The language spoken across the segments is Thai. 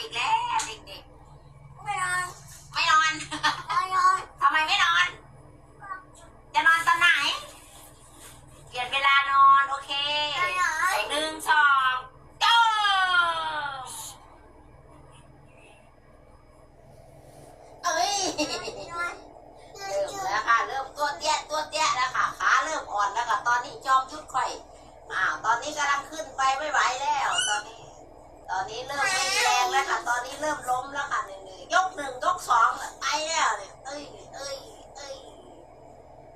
อีกแล้วเด็กไม่นอนๆไม่นอนไม่นอนทำไมไม่นอน จะนอนตอนไหน เปลี่ยนเวลานอนโอเคไม่นอนหนึ่งสองก้เอ้ยนอนเริ่มแล้วค่ะเริ่มตัวเตี้ยตัวเตี้ยแล้วค่ะขาเริ่มอ่อนแล้วค่ะตอนนี้จอมยุดข่อยอ้าวตอนนี้กำลังขึ้นไปไม่ไหวแล้ว ตอนนี้เริ่มไม่มีแรงแล้วค่ะ ตอนนี้เริ่มล้มแล้วค่ะหนึ่งๆยกหนึ่งยกสองไปแล้วเนี่ยเอ้ยเอ้ยเอ้ย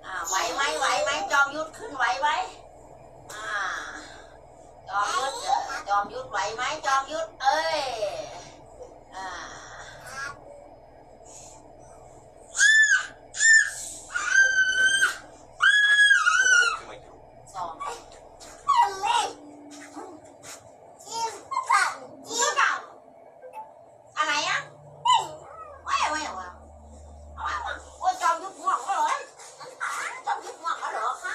อ่าไหวไหมไหวไหมจอมยุทธขึ้นไหวไหมอ่าจอมยุทธจอมยุทธไหวไหมจอมยุทธเอ้ย อ่า สอง ไม่จิ้มปั่นจิ้มปั่น อะไรอะไม่ไม่เอาอะเอาอะเอาโอ้ยจอมยุทธง่วงแล้วเหรอจอมยุทธง่วงแล้วเหรอคะ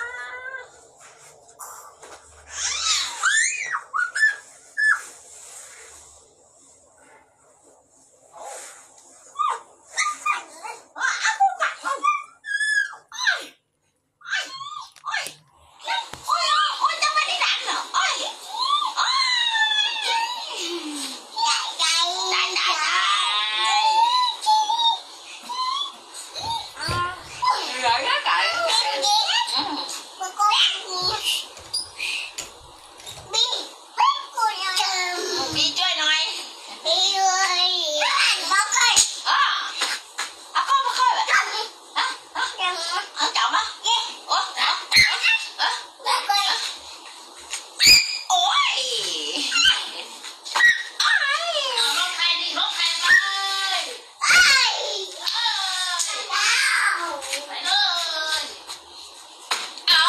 อะอะพวกกัดมันโอ้ยโอ้ยโอ้ยโอ้ยโอ้ยจะไม่ได้ดันเหรอโอ้ยโอ้ย ใหญ่ใหญ่ ได้ได้ได้เหลือแค่ไก่อืม มันก็มีมีเป็นกูยัง มีช่วยหน่อย มีเลยบอกเลย อะอะก็มาค่อยแบบ ทำ ฮะฮะ ยัง เอาจับมาโอ้เอาเอ้อ บอกเลย โอ้ยอ้าย เอาลงใครดิลงใครไป ไอ้ดาว ไปเลย เอา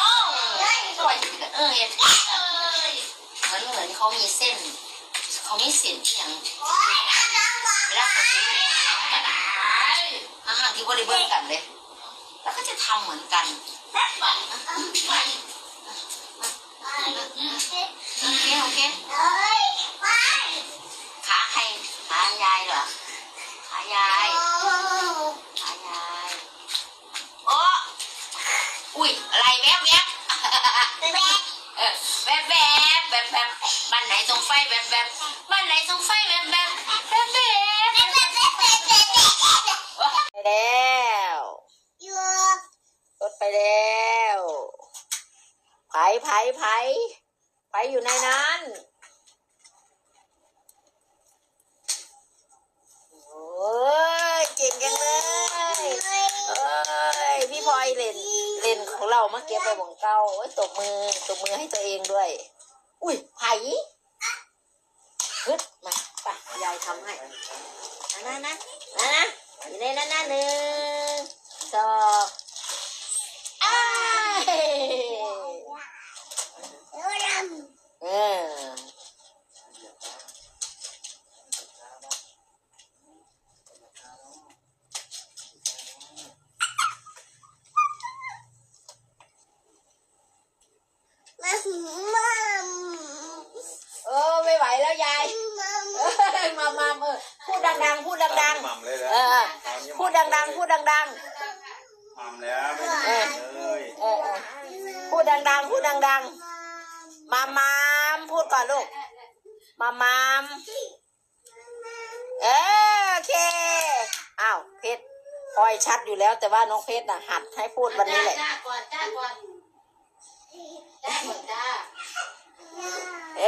สวย เห็นเหมือนเหมือนเขามีเส้น เขามีเส้นที่ยังโอ้ยดาวมาเวลาเขาซื้อกระดาษอาหารที่บริเวณกันเลย แล้วก็จะทำเหมือนกันโอเคโอเคขาใครขายายเหรอขายายขายายโอ้อุ้ยอะไรแวบแวบแม่ เออแวบแวบแวบแวบบ้านไหนส่งไฟแวบแวบบ้านไหนส่งไฟแวบแวบแวบแวบไปแล้วอยู่รถไปแล้วไผไผไผไผอยู่ในนั้นโอ้ยเก่งจังเลยเอ้ยพี่พลอยเล่น เล่นของเรามาเก็บไปบองเก้าไว้ตบมือตบมือให้ตัวเองด้วย อุ้ยไผ่ฮึดมาไปยายทำให้นะนะนะนะนะอยู่ในนั้นนะหนึ่งสองอ้าย เดี๋ยวด เออำมามา เออไม่ไหวแล้วยายมาเอ้ยมามาเออพูดดังๆ พูดดัง หม่ำเลยๆนะเออพูดดังๆ พูดดัง หม่ำแล้วไม่ได้เลยๆ เออเออพูดดังๆ พูดดังๆ มามามพูดก่อนลูก มามามเออโอเค อ้าวเพชรพลอยชัดอยู่แล้วแต่ว่าน้องเพชรน่ะหัดให้พูดวันนี้แหละ จ้าก่อนจ้าก่อนจ้าก่อนจ้า เอ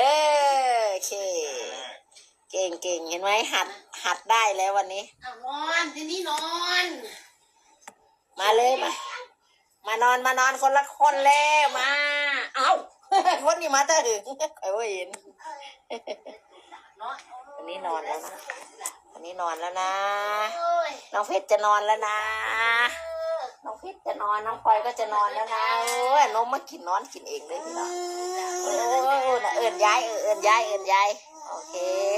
อโอเค เก่งเก่งเห็นไหมหัดหัดได้แล้ววันนี้เอานอนทีนี้นอนมาเลยมามานอนมานอนคนละคนแล้วมา เอ้าคนนี้มาเถอะถึงใครว่าเห็นนอนวันนี้นอนแล้วนะวันนี้นอนแล้วนะโอ้ยน้องเพชรจะนอนแล้วนะน้องเพชรจะนอนน้องพลอยก็จะนอนแล้วนะเออนมมากินนอนกินเองเลยพี่น้องเออน่ะเอิญยายเออเอิญยายเอิญยายโอเคโอ้ให้ย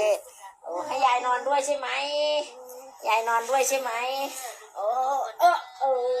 ายนอนด้วยใช่ไหมยายนอนด้วยใช่ไหมโอ้เออเออ